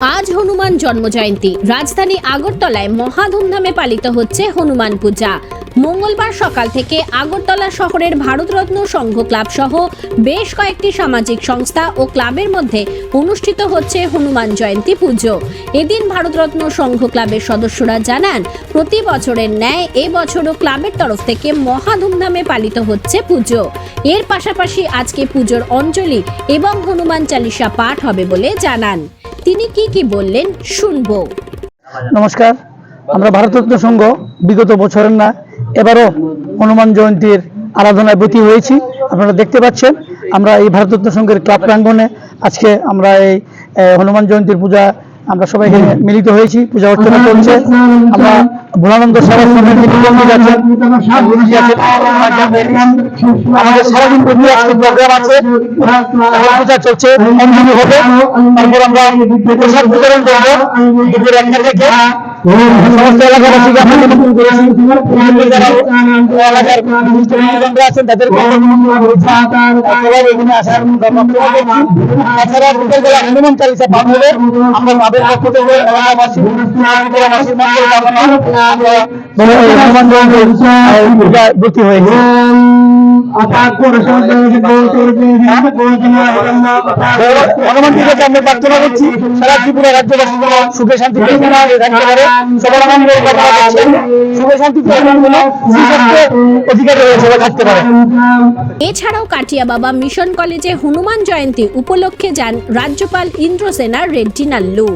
আজ হনুমান জন্মজয়ন্তী। রাজধানী আগরতলায় মহা ধুমধামে পালিত হচ্ছে হনুমান পূজা। মঙ্গলবার সকাল থেকে আগরতলা শহরের ভারতরত্ন সংঘ ক্লাব সহ বেশ কয়েকটি সামাজিক সংস্থা ও ক্লাবের মধ্যে অনুষ্ঠিত হচ্ছে হনুমান জয়ন্তী পুজো। এদিন ভারতরত্ন সংঘ ক্লাবের সদস্যরা জানান, প্রতি বছরের ন্যায় এবছরও ক্লাবের তরফ থেকে মহা ধুমধামে পালিত হচ্ছে পুজো। এর পাশাপাশি আজকে পুজোর অঞ্জলি এবং হনুমান চালিসা পাঠ হবে বলে জানান। তিনি কি কি বললেন শুনব। নমস্কার, আমরা ভারতরত্ন সংঘ বিগত বছরের না, এবারও হনুমান জয়ন্তীর আরাধনায় ব্রতী হয়েছি, আপনারা দেখতে পাচ্ছেন, আমরা এই ভারতরত্ন সংঘের ক্লাব প্রাঙ্গনে আজকে আমরা এই হনুমান জয়ন্তীর পূজা আমরা সবাই এখানে মিলিত হয়েছি পূজা অর্চনা করছে। আমরা ভোলানন্দ আছেন গুরুজি আছেন আমাদের সারাদিন পর্যন্ত আজকে প্রোগ্রাম আছে। পূজা চলছে। অঞ্জলি হবে। তারপর আমরা প্রসাদ বিতরণ করব। দুপুর একটা থেকে। সমস্ত এলাকাবাসীকে আমরা নিমন্ত্রণ করেছি এলাকার আছেন তাদেরকে এখানে আসার তাছাড়া বিকেলবেলা হনুমান চালিসা পাঠ হবে আমরা তাদের পক্ষ থেকে এলাকাবাসী হনুমান হয়েছি হনুমান পূজাকে আমরা প্রার্থনা করছি। সারা ত্রিপুরা রাজ্যবাসী যেন সুখে শান্তি থাকতে পারে। সবার মঙ্গল সুখে শান্তিতে অধিকারী সবাই থাকতে পারে। এছাড়াও কাটিয়া বাবা মিশন কলেজে হনুমান জয়ন্তী উপলক্ষে যান রাজ্যপাল ইন্দ্রসেনা রেড্ডি নাল্লু।